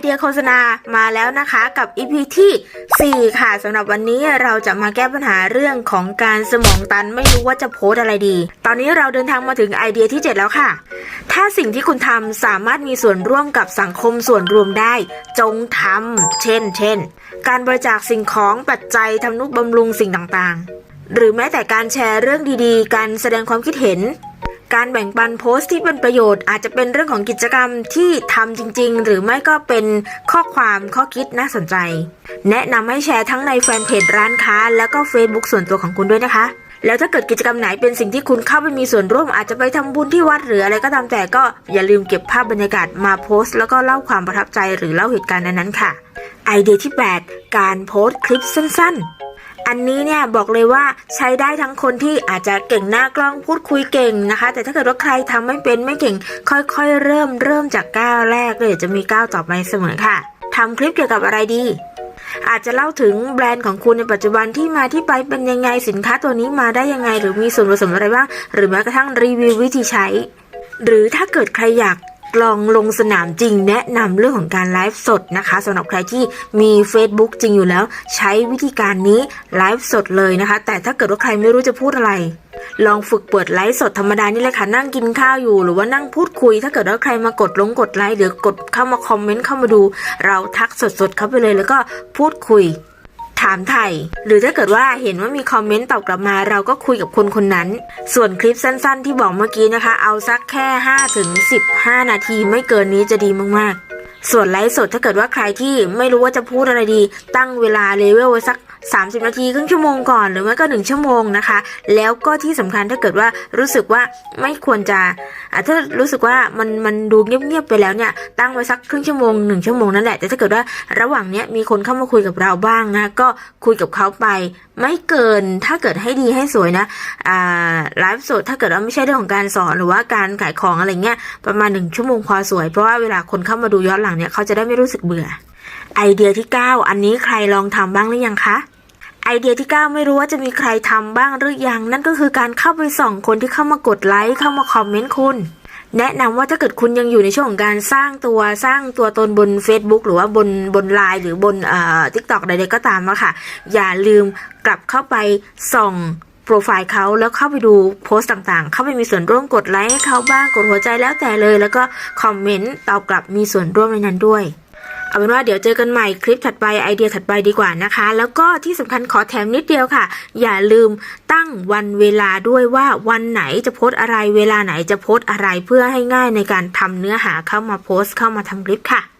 เดียโฆษณามาแล้วนะคะกับ EP ที่ 4 ค่ะสำหรับวันนี้เราจะมาแก้ปัญหาเรื่องของการสมองตันไม่รู้ว่าจะโพสอะไรดี ตอนนี้เราเดินทางมาถึงไอเดียที่ 7 แล้วค่ะ ถ้าสิ่งที่คุณทำสามารถมีส่วนร่วมกับสังคมส่วนรวมได้ จงทำเช่น เช่น การบริจาคสิ่งของปัจจัยทำนุบำรุงสิ่งต่างๆ หรือแม้แต่การแชร์เรื่องดีๆ การแสดงความคิดเห็น การแบ่งปันโพสต์ที่เป็นประโยชน์ อาจจะเป็นเรื่องของกิจกรรมที่ทำจริง ๆ หรือไม่ก็เป็นข้อความข้อคิดน่าสนใจ แนะนำให้แชร์ทั้งในแฟนเพจร้านค้า แล้วก็ Facebook ส่วนตัวของคุณด้วยนะคะ แล้วถ้าเกิดกิจกรรมไหนเป็นสิ่งที่คุณเข้าไปมีส่วนร่วม อาจจะไปทำบุญที่วัดหรืออะไรก็ตามแต่ก็อย่าลืมเก็บภาพบรรยากาศมาโพสต์แล้วก็เล่าความประทับใจหรือเล่าเหตุการณ์นั้นๆค่ะ ไอเดียที่ 8 การโพสต์คลิปสั้น ๆ อันนี้เนี่ยบอกเลยว่าใช้ได้ทั้งคนที่อาจจะเก่งหน้ากล้องพูดคุยเก่งนะคะ แต่ถ้าเกิดว่าใครทำไม่เป็นไม่เก่ง ค่อยๆ เริ่มเริ่มจากก้าวแรกเลยจะมีก้าวต่อไปเสมอค่ะทำคลิปเกี่ยวกับอะไรดีอาจจะเล่าถึงแบรนด์ของคุณในปัจจุบันที่มาที่ไปเป็นยังไงสินค้าตัวนี้มาได้ยังไง หรือมีส่วนผสมอะไรบ้างหรือแม้กระทั่งรีวิววิธีใช้ หรือถ้าเกิดใครอยาก ลองลงสนามจริง แนะนำเรื่องของการไลฟ์สดนะคะสำหรับใครที่มี Facebook จริงอยู่แล้ว ใช้วิธีการนี้ไลฟ์สดเลยนะคะ แต่ถ้าเกิดว่าใครไม่รู้จะพูดอะไรลองฝึกเปิดไลฟ์สดธรรมดานี่เลยค่ะนั่งกินข้าวอยู่ หรือว่านั่งพูดคุย ถ้าเกิดว่าใครมากดลงกดไลค์หรือกดเข้ามาคอมเมนต์เข้ามาดู เราทักสดๆเข้าไปเลยแล้วก็พูดคุย ถามไถ่หรือถ้าเกิดว่าเห็นว่ามีคอมเมนต์ตอบกลับมาเราก็คุยกับคนคนนั้น ส่วนคลิปสั้นๆ ที่บอกเมื่อกี้นะคะ เอาสักแค่5ถึง15 นาทีไม่เกินนี้จะดีมากๆ ส่วนไลฟ์สดถ้าเกิดว่าใครที่ไม่รู้ว่าจะพูดอะไรดี ตั้งเวลาเลเวลไว้สัก 30 นาทีครึ่งชั่วโมงก่อน หรือไม่ก็ 1 ชั่วโมงนะคะ แล้วก็ที่สำคัญถ้าเกิดว่ารู้สึกว่าไม่ควรจะะถ้ารู้สึกว่ามันมันดูเงียบๆไปแล้วเนี่ยตั้งไว้สักครึ่งชั่วโมงหนึ่งชั่วโมงนั่นแหละแต่ถ้าเกิดว่าระหว่างเนี้ยมีคนเข้ามาคุยกับเราบ้างนะก็คุยกับเขาไปไม่เกินถ้าเกิดให้ดีให้สวยนะอ่าไลฟ์สดถ้าเกิดว่าไม่ใช่เรื่องของการสอนหรือว่าการขายของอะไรเงี้ยประมาณหนึ่งชั่วโมงพอสวย เพราะว่าเวลาคนเข้ามาดูย้อนหลังเนี่ยเขาจะได้ไม่รู้สึกเบื่อ ไอเดียที่ 9 อันนี้ใครลองทำบ้างหรือยังคะ ไอเดียที่ 9 ไม่รู้ว่าจะมีใครทำบ้างหรือยัง นั่นก็คือการเข้าไปส่องคนที่เข้ามากดไลค์เข้ามาคอมเมนต์คุณ แนะนำว่าถ้าเกิดคุณยังอยู่ในช่วงของการสร้างตัวสร้างตัวตนบน Facebook หรือว่าบนบนไลน์หรือบนเอ่อทิกตอกใดๆก็ตามอะค่ะ อย่าลืมกลับเข้าไปส่องโปรไฟล์เขาแล้วเข้าไปดูโพสต์ต่างๆ เข้าไปมีส่วนร่วมกดไลค์ให้เขาบ้างกดหัวใจแล้วแต่เลย แล้วก็คอมเมนต์ตอบกลับมีส่วนร่วมในนั้นด้วย เอาเป็นว่าเดี๋ยวเจอกันใหม่คลิปถัดไปไอเดียถัดไปดีกว่านะคะ แล้วก็ที่สำคัญขอแถมนิดเดียวค่ะ อย่าลืมตั้งวันเวลาด้วยว่าวันไหนจะโพสอะไรเวลาไหนจะโพสอะไรเพื่อให้ง่ายในการทำเนื้อหาเข้ามาโพสต์เข้ามาทำคลิปค่ะ